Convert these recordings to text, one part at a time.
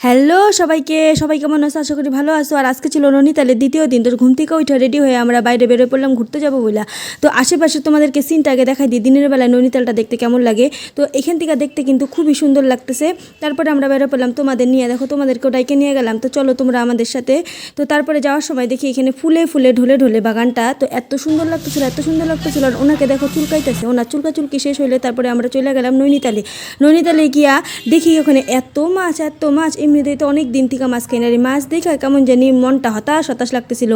Hello সবাইকে, সবাই কেমন আছো? আশা করি ভালো আছো। আর আজকে ছিল নৈনিতালের দ্বিতীয় দিন, তো ঘুম থেকে উঠে রেডি হয়ে আমরা বাইরে বেরোয় পড়লাম, ঘুরতে যাব বলে তো আশেপাশে তোমাদেরকে সিনটা আগে দেখাই দিই। দিনের বেলায় নৈনিতালটা দেখতে কেমন লাগে? তো এখান থেকে দেখতে কিন্তু খুবই সুন্দর লাগতেছে। তারপরে আমরা বেরো পড়লাম তোমাদের নিয়ে। দেখো তোমাদেরকেও ডাইকে নিয়ে গেলাম। তো চলো তোমরা আমাদের সাথে। তো তারপরে যাওয়ার সময় দেখি এখানে ফুলে ফুলে ঢলে ঢলে বাগানটা। তো এত সুন্দর লাগতেছিল, এত সুন্দর লাগতেছিল। আর ওনাকে দেখো চুলকাইতেছে। ওনার চুলকা চুলকি শেষ হইলে তারপরে আমরা চলে গেলাম নৈনিতালে। নৈনিতালে গিয়া দেখি ওখানে এত মাছ এত মাছ। এমনিতেই তো অনেক দিন থেকে মাছ খাই না রে। মাছ দেখে কেমন জানি মনটা হতাশ হতাশ লাগতেছিল।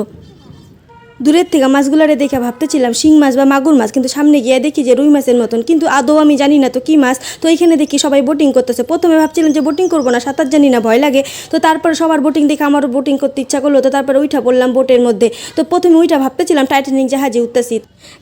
দূরের থেকে মাছগুলারে দেখে ভাবতেছিলাম শিং মাছ বা মাগুর মাছ, কিন্তু সামনে গিয়ে দেখি যে রুই মাছের মতন। কিন্তু আদৌ আমি জানি না তো কি মাছ। তো এখানে দেখি সবাই বোটিং করতেছে। প্রথমে ভাবছিলাম যে বোটিং করব না সাঁতার জানি না ভয় লাগে। তো তারপরে সবার বোটিং দেখে আমারও বোটিং করতে ইচ্ছা করল। তো তারপরে উঠা পড়লাম বোটের মধ্যে। তো প্রথমে উইটা ভাবতেছিলাম টাইটানিক জাহাজে উঠতেছি।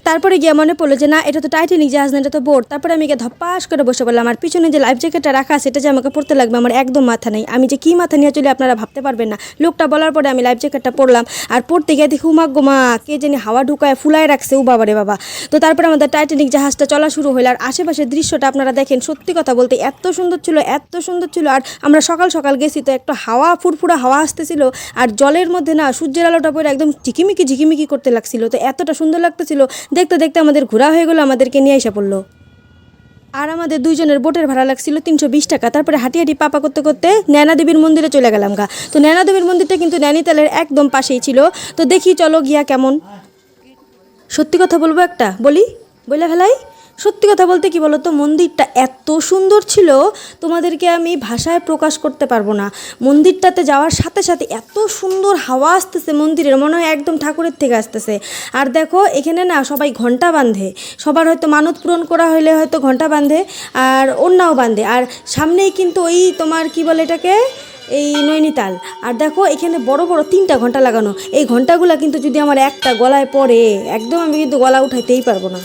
তারপরে গিয়ে মনে পড়ল যে না, এটা তো টাইটানিক জাহাজ না, এটা তো বোট তারপরে আমি গিয়ে ধপাস করে বসে পড়লাম। আর পিছনে যে লাইফ জ্যাকেটটা রাখা সেটা যে আমাকে পড়তে লাগবে, আমার একদম মাথা নেই। আমি যে কি মাথা নিয়ে চলে আপনারা ভাবতে পারবেন না। লোকটা বলার পরে আমি লাইফ জ্যাকেটটা পরলাম আর পড়তে গিয়ে দেখি উমা গোমা কে জানি হাওয়া ঢুকায় ফুলায় রাখছে, ও বাবারে বাবা। তো তারপরে আমাদের টাইটানিক জাহাজটা চলা শুরু হলো আর আশেপাশের দৃশ্যটা আপনারা দেখেন, সত্যি কথা বলতে এত সুন্দর ছিল, এত সুন্দর ছিল, আর আমরা সকাল সকাল গেছি তো একটা হাওয়া, ফুরফুরা হাওয়া আসতেছিল, আর জলের মধ্যে না সূর্যের আলোটা পরে একদম ঝিকিমিকি ঝিকিমিকি করতে লাগছিল, তো এতটা সুন্দর লাগতেছিল, দেখতে দেখতে আমাদের ঘোরা হয়ে গেলো, আমাদেরকে নিয়ে এসে পড়ল। আর আমাদের দুইজনের বোটের ভাড়া লাগছিল তিনশো বিশ টাকা। তারপরে হাঁটি হাঁটি পাপা করতে করতে ন্যানা দেবীর মন্দিরে চলে গেলাম গা। তো ন্যানা দেবীর মন্দিরটা কিন্তু ন্যানিতালের একদম পাশেই ছিল। তো দেখি চলো গিয়া কেমন। সত্যি কথা বলব একটা? বলি? বইলা ফেলাই? সত্যি কথা বলতে কি বলো তো মন্দিরটা এত সুন্দর ছিল, তোমাদেরকে আমি ভাষায় প্রকাশ করতে পারব না। মন্দিরটাতে যাওয়ার সাথে সাথে এত সুন্দর হাওয়া আসতেছে মন্দিরের, মনে হয় একদম ঠাকুরের থেকে আসতেছে। আর দেখো, এখানে না সবাই ঘণ্টা বাঁধে। সবার হয়তো মানত পূরণ করা হলে হয়তো ঘণ্টা বাঁধে, আর অন্যও বাঁধে। আর সামনেই কিন্তু ওই তোমার কি বলে এটাকে? এই নৈনিতাল। আর দেখো, এখানে বড় বড় তিনটা ঘণ্টা লাগানো। এই ঘন্টাগুলো কিন্তু যদি আমার একটা গলায় পড়ে, একদম আমি কিন্তু গলা উঠাইতেই পারব না।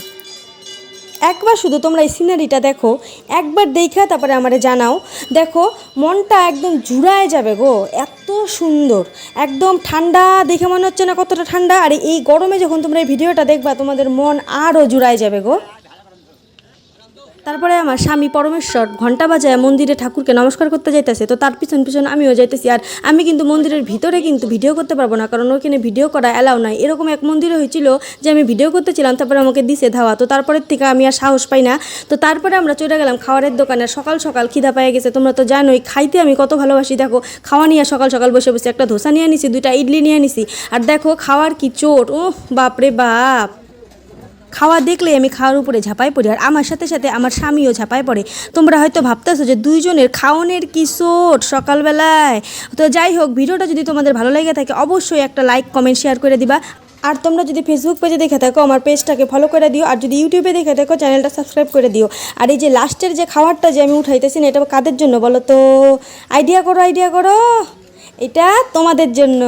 একবার শুধু তোমরা এই সিনারিটা দেখো, একবার দেখা তারপরে আমারে জানাও। দেখো, মনটা একদম জুড়ায় যাবে গো, এত সুন্দর। একদম ঠান্ডা, দেখে মনে হচ্ছে না কতটা ঠান্ডা। আর এই গরমে যখন তোমরা এই ভিডিওটা দেখবা, তোমাদের মন আরও জুড়ায় যাবে গো। তারপরে আমার স্বামী পরমেশ্বর ঘণ্টা বাজায় মন্দিরে ঠাকুরকে নমস্কার করতে যাইতেছে, তো তার পিছন পিছন আমিও যাইতেছি। আর আমি কিন্তু মন্দিরের ভিতরে কিন্তু ভিডিও করতে পারব না, কারণ ওখানে ভিডিও করা অ্যালাউ নাই। এরকম এক মন্দিরে হয়েছিল যে আমি ভিডিও করতেছিলাম, তারপরে আমাকে দিছে ধাওয়া। তো তারপরের থেকে আমি আর সাহস পাই না। তো তারপরে আমরা চলে গেলাম খাওয়ারের দোকানে সকাল সকাল খিদা পেয়ে গেছে। তোমরা তো জানোই, খাইতে আমি কত ভালোবাসি। দেখো, খাওয়া নিয়ে সকাল সকাল বসে বসে একটা ধোসা নিয়ে নিছি, দুইটা ইডলি নিয়ে নিছি। আর দেখো, খাওয়ার কি চোট ও বাপরে বাপ! খাওয়া দেখলে আমি খাওয়ার উপরে ঝাঁপাই পড়ি আর আমার সাথে সাথে আমার স্বামীও ঝাঁপাই পড়ে। তোমরা হয়তো ভাবতেছো যে দুইজনের খাওয়ানোর কি সোট সকালবেলায়? তো যাই হোক, ভিডিওটা যদি তোমাদের ভালো লেগে থাকে, অবশ্যই একটা লাইক কমেন্ট শেয়ার করে দিবা। আর তোমরা যদি ফেসবুক পেজে দেখে থাকো, আমার পেজটাকে ফলো করে দিও। আর যদি ইউটিউবে দেখে থাকো চ্যানেলটা সাবস্ক্রাইব করে দিও। আর এই যে লাস্টের যে খাবারটা যে আমি উঠাইতেছি না, এটা কাদের জন্য বলো তো? আইডিয়া করো আইডিয়া করো। এটা তোমাদের জন্য।